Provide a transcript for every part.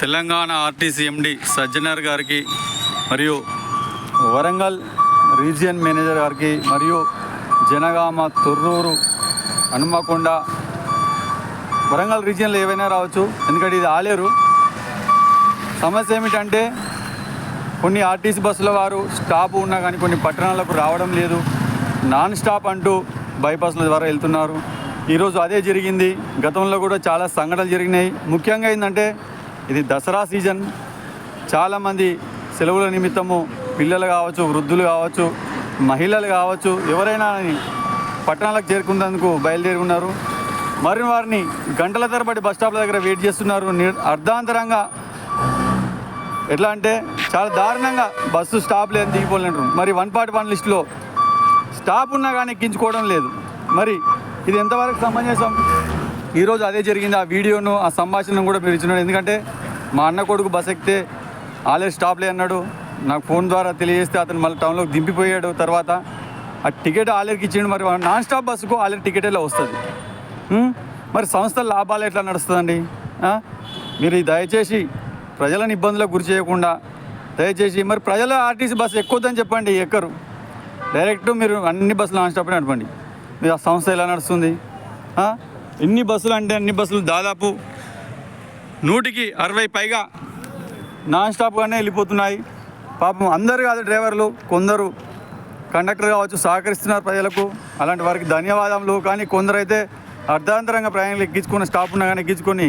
Telangana RTC ఎండి సజ్జనర్ గారికి మరియు Warangal region manager గారికి మరియు జనగామ తొర్రూరు హనుమకొండ వరంగల్ రీజియన్లో ఏవైనా రావచ్చు. ఎందుకంటే ఇది ఆలేరు. సమస్య ఏమిటంటే కొన్ని ఆర్టీసీ బస్సుల వారు స్టాప్ ఉన్నా కానీ కొన్ని పట్టణాలకు రావడం లేదు. నాన్ స్టాప్ అంటూ బైపాస్ల ద్వారా వెళ్తున్నారు. ఈరోజు అదే జరిగింది. గతంలో కూడా చాలా సంఘటనలు జరిగినాయి. ముఖ్యంగా ఏంటంటే ఇది దసరా సీజన్. చాలామంది సెలవుల నిమిత్తము పిల్లలు కావచ్చు వృద్ధులు కావచ్చు మహిళలు కావచ్చు ఎవరైనా పట్టణాలకు చేరుకున్నందుకు బయలుదేరి ఉన్నారు. మరి వారిని గంటల తరబడి బస్ దగ్గర వెయిట్ చేస్తున్నారు. అర్ధాంతరంగా ఎట్లా అంటే చాలా దారుణంగా బస్సు స్టాప్ లేదు దిగిపోలేంటారు మరి వన్ పార్ట్ వన్ లిస్టులో స్టాప్ ఉన్నా కానీ ఎక్కించుకోవడం లేదు. మరి ఇది ఎంతవరకు సమంజసం? ఈరోజు అదే జరిగింది. ఆ వీడియోను ఆ సంభాషణను కూడా మీరు ఇచ్చినాడు ఎందుకంటే మా అన్న కొడుకు బస్ ఎక్కితే ఆల్రెడీ స్టాప్లే అన్నాడు. నాకు ఫోన్ ద్వారా తెలియజేస్తే అతను మళ్ళీ టౌన్లోకి దింపిపోయాడు. తర్వాత ఆ టికెట్ ఆలెర్కి ఇచ్చిండు. మరి నాన్ స్టాప్ బస్సుకు ఆలెర్ టికెట్ ఎలా వస్తుంది? మరి సంస్థల లాభాలు ఎట్లా నడుస్తుందండి? మీరు దయచేసి ప్రజలను ఇబ్బందులకు గురి చేయకుండా దయచేసి మరి ప్రజల ఆర్టీసీ బస్సు ఎక్కువద్దని చెప్పండి. ఎక్కరు. డైరెక్ట్ మీరు అన్ని బస్సులు నాన్ స్టాప్ నడపండి. మీరు ఆ సంస్థ ఎలా నడుస్తుంది? ఎన్ని బస్సులు అంటే అన్ని బస్సులు దాదాపు నూటికి అరవై పైగా నాన్ స్టాప్గానే వెళ్ళిపోతున్నాయి. పాపం అందరు కాదు డ్రైవర్లు కొందరు కండక్టర్ కావచ్చు సహకరిస్తున్నారు ప్రజలకు. అలాంటి వారికి ధన్యవాదములు. కానీ కొందరైతే అర్ధాంతరంగా ప్రయాణాలు ఎక్కించుకున్న స్టాప్ ఉన్నా కానీ ఎక్కించుకొని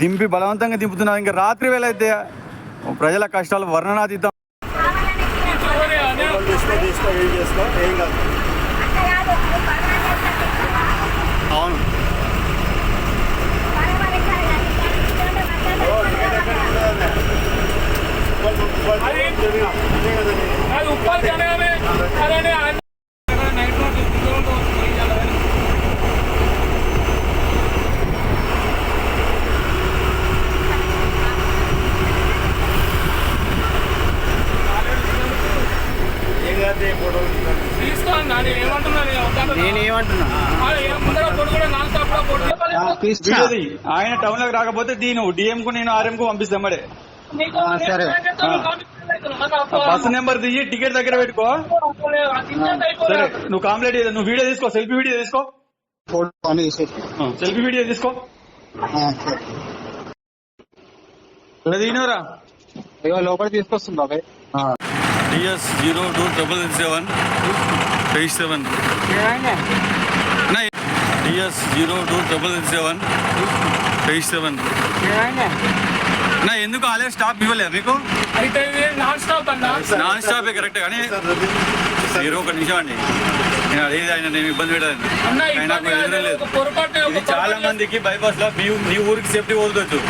దింపి బలవంతంగా దింపుతున్నారు. ఇంకా రాత్రి వేళ అయితే ప్రజల కష్టాలు వర్ణనాతీతం తీసుకో తీసుకో ఏం చేసుకో ఏం కాదు అవును ఓ, టికెట్ ఎక్కడ ఉంటుందన్న? ఉప్పల్ ఉప్పల్ జరిగిన. అంతే కదండి. అది ఉప్పల్ జనగానే అలానే ఆయన నైట్ రోడ్ ఏం కాదు ఏ ఫోటో ఉంటుందండి. తీసుకోండి నేను ఏమంటున్నాను నేనేమంటున్నా ముందర కొడు కూడా నాన్ స్టాప్లో కొడు తీస్తా వీడియోది. ఆయన టౌన్లోకి రాకపోతే దీని డిఎం కు నేను ఆర్ఎం కు పంపిస్తాం మరే. సరే. బస్సు నెంబర్ తీసి టికెట్ దగ్గర పెట్టుకో. సరే నువ్వు కాంప్లైంట్ నువ్వు వీడియో తీసుకో సెల్ఫీ వీడియో తీసుకో. సెల్ఫీ వీడియో తీసుకో. దీనివరా ఇగో లోపల తీసుకొస్తుంది బాబాయ్ TS zero two double seven eight seven. TS zero two double seven eight seven. నా ఎందుకు ఆలే స్టాప్ ఇవ్వలేదు మీకు? అయితే నాన్ స్టాప్ అన్న? నాన్ స్టాప్ కరెక్ట్ కానీ మీరు ఒక నిమిషం అండి. నేను అడిగేది ఆయన నేను ఇబ్బంది ఆయన నాకు లేదు. చాలా మందికి బైపాస్లో మీ ఊరికి సేఫ్టీ వదలొచ్చు.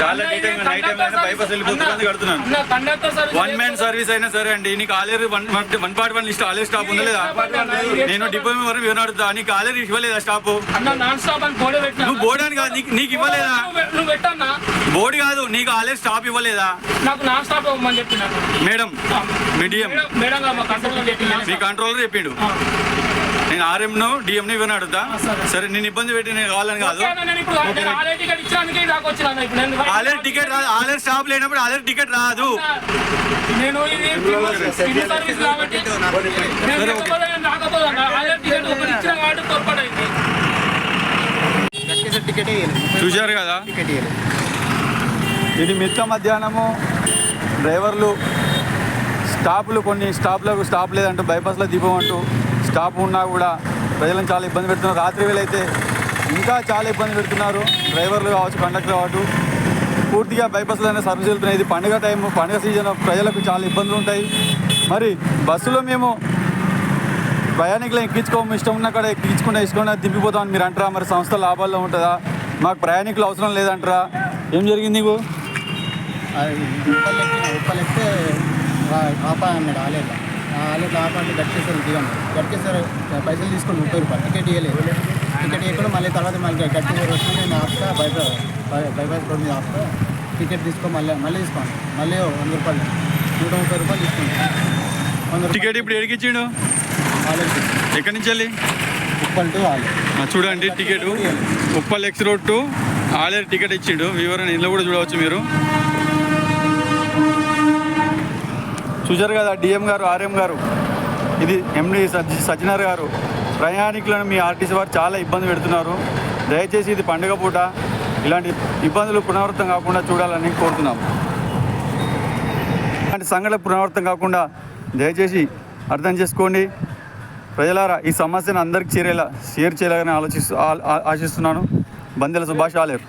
చాలా అన్న, డే ఇది time night time conductor bypass వెళ్ళిపోతుంది కడుతున్నాను. వన్ మ్యాన్ సర్వీస్ అయినా సరే అండి నీకు Aleru one one part one list Aleru stop ఉందా లేదా నేను డిపో వరకు వినాడుతా నీకు ఆలేరు ఇవ్వలేదా స్టాప్ నువ్వు కాదు నీకు ఇవ్వలేదా? బోర్డు కాదు నీకు ఆలేరు స్టాప్ ఇవ్వలేదా? నాకు నాన్ స్టాప్ ఇవ్వమని చెప్పిన మేడం మీడియం. మేడం మేడం గారు మా కంట్రోలర్ చెప్పిండు. నేను ఆర్ఎం ను డిఎం ను ఇవ్వని అడుగుతా. సరే. నేను ఇబ్బంది పెట్టి నేను కావాలని కాదు. నేను ఇప్పుడు నేను ఆల్రెడీ టికెట్ రాదు. ఆలేరు స్టాప్ లేనప్పుడు టికెట్ రాదు. నేను ఆల్రెడీ టికెట్ వేయలేదు చూశారు కదా? టికెట్ ఇది మిట్ట మధ్యాహ్నము. డ్రైవర్లు స్టాపులు కొన్ని స్టాప్లకు స్టాప్ లేదంటూ బైపాస్లో దీపమంటూ స్టాప్ ఉన్నా కూడా ప్రజలను చాలా ఇబ్బంది పెడుతున్నారు. రాత్రి వేళైతే అయితే ఇంకా చాలా ఇబ్బంది పెడుతున్నారు. డ్రైవర్లు కావచ్చు కండక్టర్ కావచ్చు. పూర్తిగా బైపాస్లోనే సర్వీస్ వెళ్తున్నాయి ఇది పండుగ టైం పండుగ సీజన్. ప్రజలకు చాలా ఇబ్బందులు ఉంటాయి. మరి బస్సులో మేము ప్రయాణికులను ఎక్కించుకోము. ఇష్టం ఉన్న కాడ ఎక్కించుకుంటే ఇష్టం దింపిపోతామని మీరు అంటారా? మరి సంస్థ లాభాల్లో ఉంటుందా? మాకు ప్రయాణికులు అవసరం లేదంటారా? ఏం జరిగింది నీకు? అది ఉప్పల్ ఎక్కిన ఉప్పల్ ఎక్కితే ఆపా అన్నాడు ఆలేదు? ఆలేదు ఆపా అంటే గట్టేసారు దిగండి గట్టేసారు పైసలు తీసుకొని ముప్పై రూపాయలు టికెట్ ఇవ్వలేదు టికెట్ ఇవ్వకుండా మళ్ళీ తర్వాత మళ్ళీ గట్టి వచ్చి నేను ఆపుతా బైపాస్ బైపాస్ రోడ్ మీద ఆపుతా. టికెట్ తీసుకో మళ్ళీ మళ్ళీ తీసుకోండి. మళ్ళీ వంద రూపాయలు. నూట ముప్పై రూపాయలు రూపాయలు. టికెట్ ఇప్పుడు ఎడికిచ్చిండు ఎక్కడి నుంచి వెళ్ళి? ఉప్పల్ టు చూడండి ticket. Uppal X road to Aleru ticket ఇచ్చిండు. వివరణ ఇంట్లో కూడా చూడవచ్చు మీరు. చూశారు కదా డిఎం గారు ఆర్ఎం గారు ఇది ఎండి సజ్జ సజ్జనార్ గారు ప్రయాణికులను మీ ఆర్టీసీ వారు చాలా ఇబ్బంది పెడుతున్నారు. దయచేసి ఇది పండుగ పూట ఇలాంటి ఇబ్బందులు పునరావృతం కాకుండా చూడాలని కోరుతున్నాం. ఇలాంటి సంఘటన పునరావృతం కాకుండా దయచేసి అర్థం చేసుకోండి. ప్రజలారా ఈ సమస్యను అందరికి చేరేలా షేర్ చేయాలని ఆలోచిస్తూ ఆశిస్తున్నాను. బందెల సుభాష్ ఆలేరు.